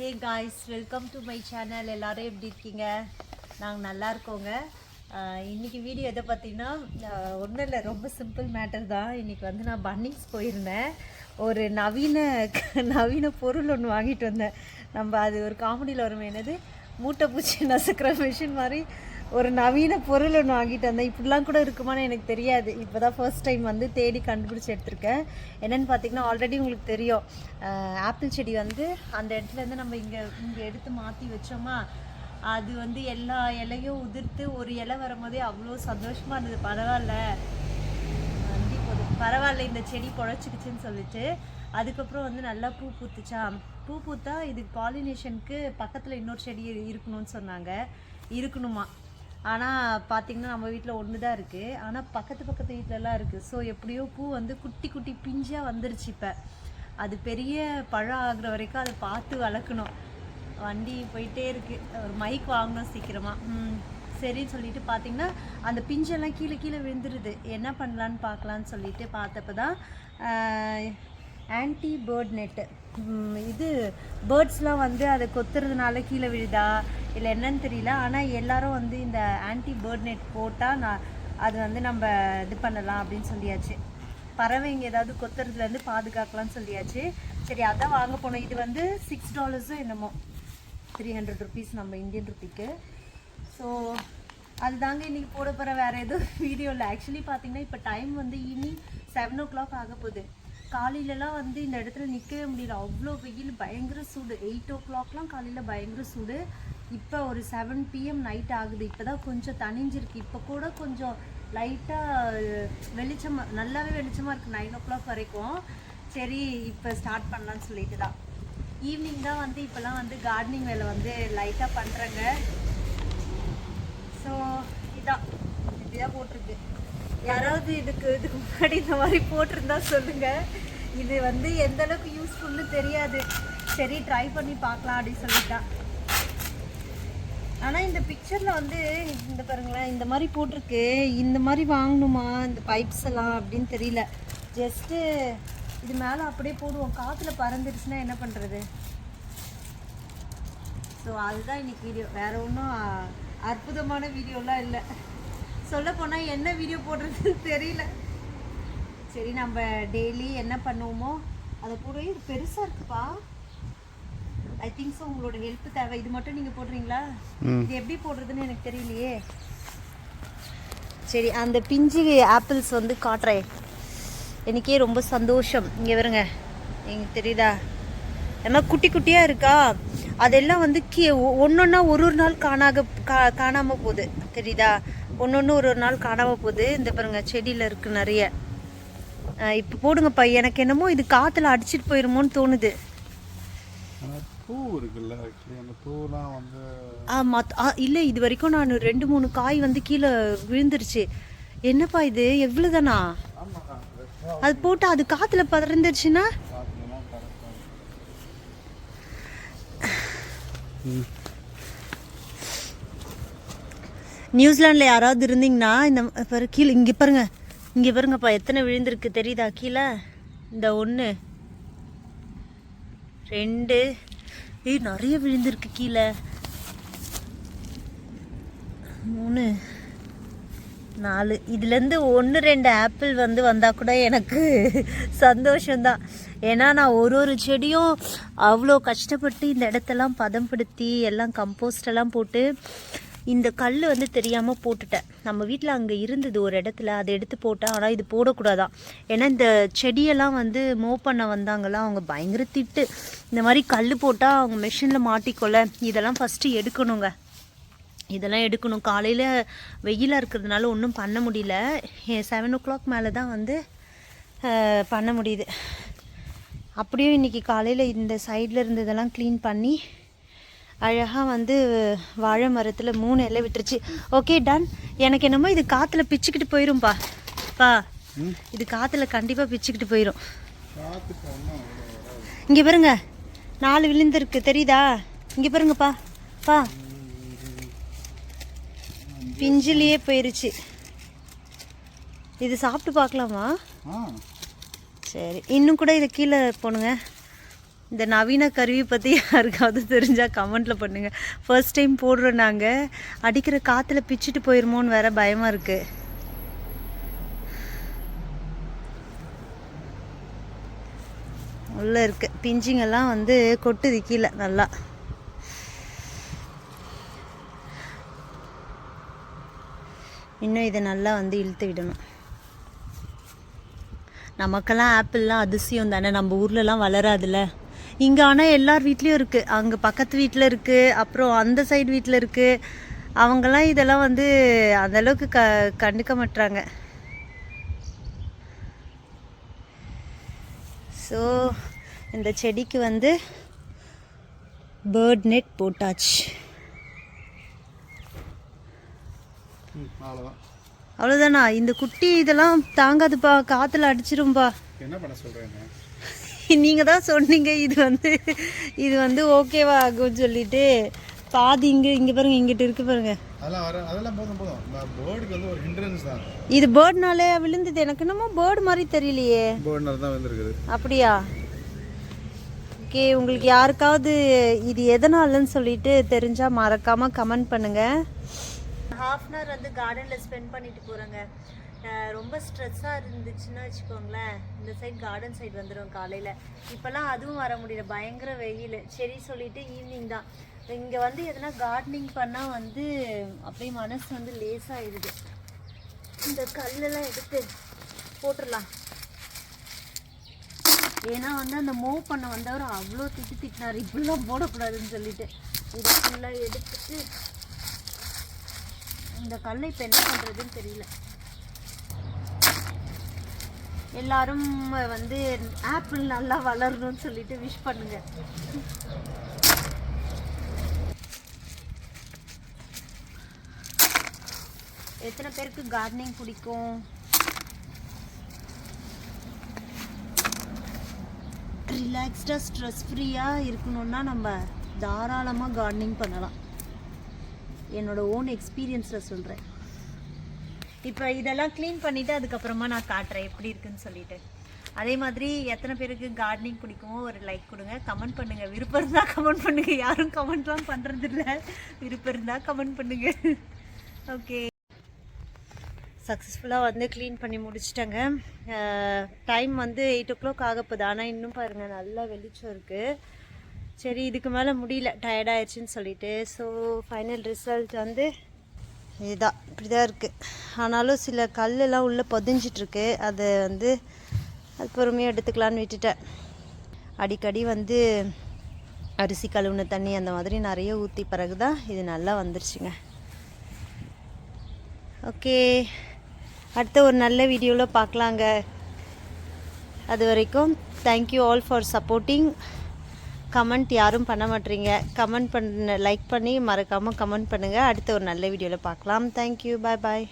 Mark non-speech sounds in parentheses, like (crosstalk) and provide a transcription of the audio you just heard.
Hey guys welcome to my channel எல்லாரும் எப்படி இருக்கீங்க? நாங்கள் நல்லா இருக்கோங்க. இன்றைக்கி வீடியோ எதை பார்த்தீங்கன்னா ஒன்றும் இல்லை ரொம்ப சிம்பிள் மேட்டர் தான். இன்றைக்கி வந்து நான் பன்னிங்ஸ் போயிருந்தேன். ஒரு நவீன நவீன பொருள் ஒன்று வாங்கிட்டு வந்தேன். நம்ம அது ஒரு காமெடியில் வரும் என்னது? மூட்டை பூச்சி நசுக்கிற மிஷின் மாதிரி ஒரு நவீன பொருள் ஒன்று வாங்கிட்டு வந்தேன். இப்படிலாம் கூட இருக்குமான்னு எனக்கு தெரியாது. இப்போ தான் ஃபர்ஸ்ட் டைம் வந்து தேடி கண்டுபிடிச்சி எடுத்திருக்கேன். என்னென்னு பார்த்தீங்கன்னா ஆல்ரெடி உங்களுக்கு தெரியும். ஆப்பிள் செடி வந்து அந்த இடத்துலேருந்து நம்ம இங்கே இங்கே எடுத்து மாற்றி வச்சோமா அது வந்து எல்லா இலையும் உதிர்த்து ஒரு இலை வரும்போதே அவ்வளோ சந்தோஷமாக இருந்தது. பரவாயில்ல. நன்றி போதும் பரவாயில்ல இந்த செடி பொழைச்சிக்கிச்சுன்னு சொல்லிட்டு அதுக்கப்புறம் வந்து நல்லா பூ பூத்துச்சா? பூ பூத்தா இதுக்கு பாலினேஷனுக்கு பக்கத்தில் இன்னொரு செடி இருக்கணும்னு சொன்னாங்க. இருக்கணுமா? ஆனால் பார்த்தீங்கன்னா நம்ம வீட்டில் ஒன்று தான் இருக்குது ஆனால் பக்கத்து பக்கத்து வீட்டிலலாம் இருக்குது ஸோ எப்படியோ பூ வந்து குட்டி குட்டி பிஞ்சாக வந்துருச்சு இப்போ. அது பெரிய பழம் ஆகுற வரைக்கும் அதை பார்த்து வளர்க்கணும். வண்டி போயிட்டே இருக்குது ஒரு மைக் வாங்கணும் சீக்கிரமாக சரின்னு சொல்லிட்டு பார்த்தீங்கன்னா அந்த பிஞ்செல்லாம் கீழே கீழே விழுந்துருது. என்ன பண்ணலான்னு பார்க்கலான்னு சொல்லிட்டு பார்த்தப்ப தான் ஆன்டி பேர்ட் நெட்டு இது பேர்ட்ஸ்லாம் வந்து அதை கொத்துறதுனால கீழே விழுதா? இல்லை என்னன்னு தெரியல. ஆனால் எல்லாரும் வந்து இந்த ஆன்டி பேர்ட் நெட் போட்டால் நான் அது வந்து நம்ம இது பண்ணலாம் அப்படின்னு சொல்லியாச்சு. பறவைங்க ஏதாவது கொத்துறதுலேருந்து பாதுகாக்கலாம்னு சொல்லியாச்சு. சரி அதான் வாங்க போனோம். இது வந்து சிக்ஸ் டாலர்ஸும் என்னமோ? த்ரீ ஹண்ட்ரட் ருபீஸ் நம்ம இந்தியன் ருப்பிக்கு ஸோ அதுதாங்க இன்றைக்கி போட போகிற வேறு எதுவும் (laughs) வீடியோ இல்லை. ஆக்சுவலி பார்த்தீங்கன்னா இப்போ டைம் வந்து ஈவினிங் செவன் ஓ கிளாக் ஆக போகுது. காலையிலலாம் வந்து இந்த இடத்துல நிற்கவே முடியல. அவ்வளோ வெயில் பயங்கர சூடு. எயிட் ஓ கிளாக்லாம் காலையில் பயங்கர சூடு. இப்போ ஒரு செவன் பிஎம் நைட் ஆகுது. இப்போ தான் கொஞ்சம் தனிஞ்சிருக்கு இப்போ கூட கொஞ்சம் லைட்டாக வெளிச்சமாக நல்லாவே வெளிச்சமாக இருக்குது நைன் ஓ கிளாக் வரைக்கும். சரி இப்போ ஸ்டார்ட் பண்ணலான்னு சொல்லிட்டு தான். ஈவினிங் தான் வந்து இப்போலாம் வந்து கார்டனிங் வேலை வந்து லைட்டாக பண்ணுறேங்க ஸோ இதான். இப்படிதான் போட்டிருக்கு. யாராவது இதுக்கு இதுக்கு முன்னாடி இந்த மாதிரி போட்டிருந்தா சொல்லுங்க. இது வந்து எந்த அளவுக்கு யூஸ்ஃபுல்னு தெரியாது. சரி ட்ரை பண்ணி பார்க்கலாம் அப்படின்னு சொல்லிட்டான் ஆனால் இந்த பிக்சரில் வந்து இந்த பாருங்களேன் இந்த மாதிரி போட்டிருக்கு. இந்த மாதிரி வாங்கணுமா? இந்த பைப்ஸ் எல்லாம் அப்படின்னு தெரியல. ஜஸ்ட்டு இது மேலே அப்படியே போடுவோம். காற்றுல பறந்துருச்சுன்னா என்ன பண்ணுறது ஸோ அதுதான் இன்றைக்கி வீடியோ வேற ஒன்றும் அற்புதமான வீடியோலாம் இல்லை. சொல்ல போனால் என்ன வீடியோ போடுறதுன்னு தெரியல. சரி நம்ம டெய்லி என்ன பண்ணுவோமோ அதை போட இது பெருசாக இருக்குப்பா. ஐ திங்க் ஸோ உங்களோட ஹெல்ப் தேவை. இது மட்டும் நீங்கள் போடுறீங்களா? இது எப்படி போடுறதுன்னு எனக்கு தெரியலையே. சரி அந்த பிஞ்சு ஆப்பிள்ஸ் வந்து காட்டுறேன். எனக்கே ரொம்ப சந்தோஷம். இங்கே வருங்க எங்களுக்கு தெரியுதா? எல்லாம் குட்டி குட்டியாக இருக்கா? அதெல்லாம் வந்து கீ ஒன்றொன்னா ஒரு ஒரு நாள் காணாக கா காணாமல் போகுது. தெரியுதா? ஒன்று ஒரு ஒரு நாள் காணாமல் போகுது. இந்த பாருங்க செடியில் இருக்குது நிறைய. இப்போ போடுங்கப்பா. எனக்கு என்னமோ இது காற்றுல அடிச்சிட்டு போயிருமோன்னு தோணுது. பூ இருக்குல்ல ஆக்சுவலி அந்த பூலாம் வந்து ஆ மத் ஆ இல்லை இது வரைக்கும் நான் ரெண்டு மூணு காய் வந்து கீழே விழுந்துருச்சு. என்னப்பா இது? ஆமாம் அது போட்டு அது காற்றுல பறந்துருச்சுன்னா நியூசிலாண்டில் யாராவது இருந்தீங்கன்னா இந்த பாரு கீழே இங்கே பாருங்க. இங்கே பாருங்கப்பா எத்தனை விழுந்திருக்கு தெரியுதா கீழே? இந்த ஒன்று ரெண்டு. ஏய் நிறைய விழுந்திருக்கு கீழே. மூணு. நாலு. இதுலேருந்து ஒன்று ரெண்டு ஆப்பிள் வந்து வந்தால் கூட எனக்கு சந்தோஷம்தான். ஏன்னா நான் ஒரு ஒரு செடியும் அவ்வளோ கஷ்டப்பட்டு இந்த இடத்தெல்லாம் பதம்படுத்தி எல்லாம் கம்போஸ்டெல்லாம் போட்டு இந்த கல் வந்து தெரியாமல் போட்டுட்டேன். நம்ம வீட்டில் அங்கே இருந்தது ஒரு இடத்துல அதை எடுத்து போட்டேன். ஆனால் இது போடக்கூடாதான் ஏன்னா இந்த செடியெல்லாம் வந்து மூவ் பண்ண வந்தாங்களா அவங்க பயங்கர திட்டு. இந்த மாதிரி கல் போட்டால் அவங்க மிஷினில் மாட்டிக்கொள்ள. இதெல்லாம் ஃபஸ்ட்டு எடுக்கணுங்க. இதெல்லாம் எடுக்கணும். காலையில் வெயிலாக இருக்கிறதுனால ஒன்றும் பண்ண முடியல. செவன் ஓ கிளாக் மேலே தான் வந்து பண்ண முடியுது. அப்படியும் இன்றைக்கி காலையில் இந்த சைடில் இருந்ததெல்லாம் க்ளீன் பண்ணி அழகாக வந்து வாழை மரத்தில் மூணு இலை விட்டுருச்சு. ஓகே டன் எனக்கு என்னமோ இது காற்றுல பிச்சுக்கிட்டு போயிரும்பா. பா இது காற்றுல கண்டிப்பாக பிச்சுக்கிட்டு போயிடும் இங்கே பாருங்க. நாலு விழுந்திருக்கு. தெரியுதா? இங்கே பாருங்கப்பா. பா. பிஞ்சிலேயே போயிருச்சு. இது சாப்பிட்டு பார்க்கலாமா? சரி. இன்னும் கூட இதை கீழே போணுங்க. இந்த நவீன கருவி பற்றி யாருக்காவது தெரிஞ்சால் கமெண்ட்டில் பண்ணுங்கள் ஃபர்ஸ்ட் டைம் போடுறோம் நாங்கள் அடிக்கிற காற்றுல பிச்சுட்டு போயிருமோன்னு வேற பயமாக இருக்குது உள்ளே இருக்கு. பிஞ்சிங்கெல்லாம் வந்து கொட்டுது கீழே நல்லா. இன்னும் இதை நல்லா வந்து இழுத்து விடணும். நமக்கெல்லாம் ஆப்பிள்லாம் அதிசயம் தானே. நம்ம ஊர்லலாம் வளராதுல்ல இங்கே ஆனால் எல்லார் வீட்லேயும் இருக்குது அங்கே பக்கத்து வீட்டில் இருக்குது அப்புறம் அந்த சைடு வீட்டில் இருக்குது அவங்கெல்லாம் இதெல்லாம் வந்து அந்த அளவுக்கு க கண்டுக்க மாட்றாங்க. ஸோ இந்த செடிக்கு வந்து பேர்ட் நெட் போட்டாச்சு. அவ்வளோதான் இந்த குட்டி இதெல்லாம் தாங்காதுப்பா. காற்றுல அடிச்சிரும்பா. என்ன பண்ண சொல்கிறேன்னு (laughs) நீங்கள் தான் சொன்னீங்க இது வந்து இது வந்து ஓகேவா ஆகும்னு சொல்லிட்டு. பாதி இங்கே இங்கே பாருங்க இங்கிட்டு இருக்கு பாருங்க. இது பேர்ட்னாலே விழுந்தது. எனக்கு என்னமோ பேர்டு மாதிரி தெரியலையே. பேர்ட்னால தான் வந்துருக்குது அப்படியா? ஓகே உங்களுக்கு யாருக்காவது இது எதனாலன்னு சொல்லிட்டு தெரிஞ்சால் மறக்காமல் கமெண்ட் பண்ணுங்கள் ஹாஃப் அன் ஹவர் வந்து கார்டனில் ஸ்பெண்ட் பண்ணிட்டு போகிறேங்க ரொம்ப ஸ்ட்ரெஸ்ஸாக இருந்துச்சுன்னா வச்சுக்கோங்களேன். இந்த சைட் கார்டன் சைடு வந்துடும் காலையில். இப்போல்லாம் அதுவும் வர முடியல. பயங்கர வெயில். சரி சொல்லிட்டு ஈவினிங் தான். இங்கே வந்து எதனா கார்டனிங் பண்ணால் வந்து அப்படியே மனசு வந்து லேசாகிடுது இந்த கல்லெல்லாம் எடுத்து போட்டுடலாம். ஏன்னா வந்து அந்த மூவ் பண்ண வந்தவர் அவ்வளோ திட்டு திட்டினார். இப்படிலாம் போடக்கூடாதுன்னு சொல்லிட்டு. இதை ஃபுல்லாக எடுத்துட்டு இந்த கல்லை இப்போ என்ன பண்ணுறதுன்னு தெரியல. எல்லாரும் வந்து ஆப்பிள் நல்லா வளரணும்னு சொல்லிட்டு விஷ் பண்ணுங்க. எத்தனை பேருக்கு கார்டனிங் பிடிக்கும்? ரிலாக்ஸ்டாக ஸ்ட்ரெஸ் ஃப்ரீயாக இருக்கணும்னா நம்ம தாராளமாக கார்டனிங் பண்ணலாம். என்னோட ஓன் எக்ஸ்பீரியன்ஸில் சொல்கிறேன் இப்போ இதெல்லாம் க்ளீன் பண்ணிவிட்டு அதுக்கப்புறமா நான் காட்டுறேன் எப்படி இருக்குன்னு சொல்லிட்டு. அதே மாதிரி எத்தனை பேருக்கு கார்டனிங் பிடிக்குமோ ஒரு லைக் கொடுங்க. கமெண்ட் பண்ணுங்கள் விருப்பம் இருந்தால் கமெண்ட் பண்ணுங்கள் யாரும் கமெண்ட்லாம் பண்ணுறது இல்லை. விருப்பம் இருந்தால் கமெண்ட் பண்ணுங்கள் ஓகே சக்ஸஸ்ஃபுல்லாக வந்து க்ளீன் பண்ணி முடிச்சிட்டேங்க. டைம் வந்து எயிட் ஓ கிளாக் ஆகப்போது ஆனால் இன்னும் பாருங்கள் நல்லா வெளிச்சம் இருக்குது சரி இதுக்கு மேலே முடியல. டயர்ட் ஆயிடுச்சுன்னு சொல்லிட்டு. ஸோ ஃபைனல் ரிசல்ட் வந்து இதுதான் இப்படி தான் இருக்குது ஆனாலும் சில கல்லெல்லாம் உள்ளே பொதிஞ்சிட்ருக்கு. அதை வந்து அது பொறுமையாக எடுத்துக்கலான்னு விட்டுட்டேன். அடிக்கடி வந்து அரிசி கழுவுன தண்ணி அந்த மாதிரி நிறைய ஊற்றி பிறகு தான் இது நல்லா வந்துருச்சுங்க. ஓகே. அடுத்த ஒரு நல்ல வீடியோவில் பார்க்கலாங்க. அது வரைக்கும் thank you all for supporting comment யாரும் பண்ண மாட்டீங்க. கமெண்ட் பண்ண லைக் பண்ணி மறக்காமல் கமெண்ட் பண்ணுங்கள் அடுத்த ஒரு நல்ல வீடியோவில் பார்க்கலாம் தேங்க்யூ பாய் பாய்